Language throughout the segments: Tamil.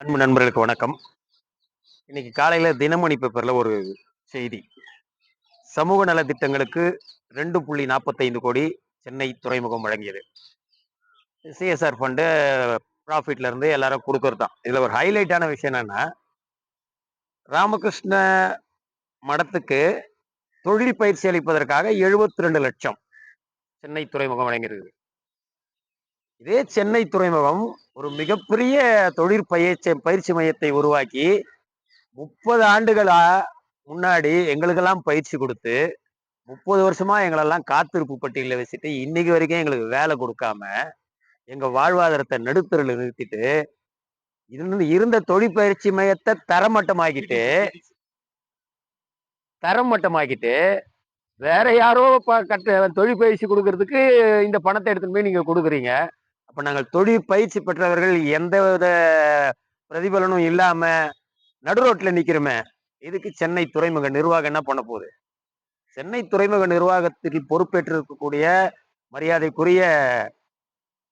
அன்பு நண்பர்களுக்கு வணக்கம். இன்னைக்கு காலையில தினமணி பேப்பர்ல ஒரு செய்தி. சமூக நல திட்டங்களுக்கு ரெண்டு புள்ளி நாற்பத்தைந்து கோடி சென்னை துறைமுகம் வழங்கியது. சிஎஸ்ஆர் ஃபண்டு ப்ராஃபிட்ல இருந்து எல்லாரும் கொடுக்கறது தான். இதுல ஒரு ஹைலைட்டான விஷயம் என்னன்னா ராமகிருஷ்ண மடத்துக்கு தொழில் பயிற்சி அளிப்பதற்காக எழுபத்தி ரெண்டு லட்சம் சென்னை துறைமுகம் வழங்கியிருக்கு இதே சென்னை துறைமுகம் ஒரு மிகப்பெரிய தொழிற்பயிற்சி பயிற்சி மையத்தை உருவாக்கி முப்பது ஆண்டுகளா முன்னாடி எங்களுக்கெல்லாம் பயிற்சி கொடுத்து முப்பது வருஷமா எங்களெல்லாம் காத்திருப்பு பட்டியலில் வச்சுட்டு இன்னைக்கு வரைக்கும் எங்களுக்கு வேலை கொடுக்காம எங்க வாழ்வாதாரத்தை நடுத்தரில் நிறுத்திட்டு இருந்து இருந்த தொழிற்பயிற்சி மையத்தை தரமட்டமாக்கிட்டு தரமட்டமாக்கிட்டு வேற யாரோ கட்ட தொழிற்பயிற்சி கொடுக்கறதுக்கு இந்த பணத்தை எடுத்துன்னு போய் நீங்க கொடுக்குறீங்க. அப்ப நாங்கள் தொழில் பயிற்சி பெற்றவர்கள் எந்த வித பிரதிபலனும் இல்லாம ரோட்டில் நிற்கிறோமே இதுக்கு சென்னை துறைமுக நிர்வாகம் என்ன பண்ண போகுது? சென்னை துறைமுக நிர்வாகத்துக்கு பொறுப்பேற்றிருக்கக்கூடிய மரியாதைக்குரிய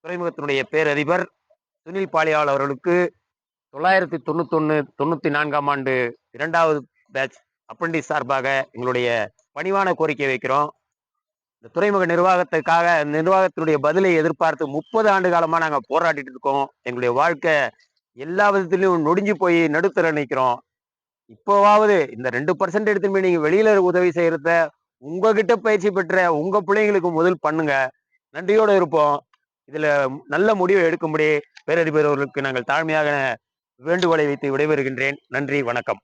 துறைமுகத்தினுடைய பேரதிபர் சுனில் பாலியால் அவர்களுக்கு தொள்ளாயிரத்தி தொண்ணூத்தொன்னு தொண்ணூத்தி நான்காம் ஆண்டு இரண்டாவது பேட்ச் அப்ரண்டிஸ் சார்பாக எங்களுடைய பணிவான கோரிக்கை வைக்கிறோம். இந்த துறைமுக நிர்வாகத்துக்காக நிர்வாகத்தினுடைய பதிலை எதிர்பார்த்து முப்பது ஆண்டு காலமாக நாங்கள் போராடிட்டு இருக்கோம். எங்களுடைய வாழ்க்கை எல்லா விதத்துலையும் நொடிஞ்சு போய் நடுத்தர நிற்கிறோம் இப்போவாவது இந்த ரெண்டு பர்சன்ட் எடுத்துமே போய் நீங்க வெளியில உதவி செய்யறத உங்ககிட்ட பயிற்சி பெற்ற உங்க பிள்ளைங்களுக்கு முதல் பண்ணுங்க. நன்றியோடு இருப்போம். இதுல நல்ல முடிவை எடுக்கும்படி பேரதிபர் அவர்களுக்கு நாங்கள் தாழ்மையாக வேண்டுகோளை வைத்து விடைபெறுகின்றேன். நன்றி வணக்கம்.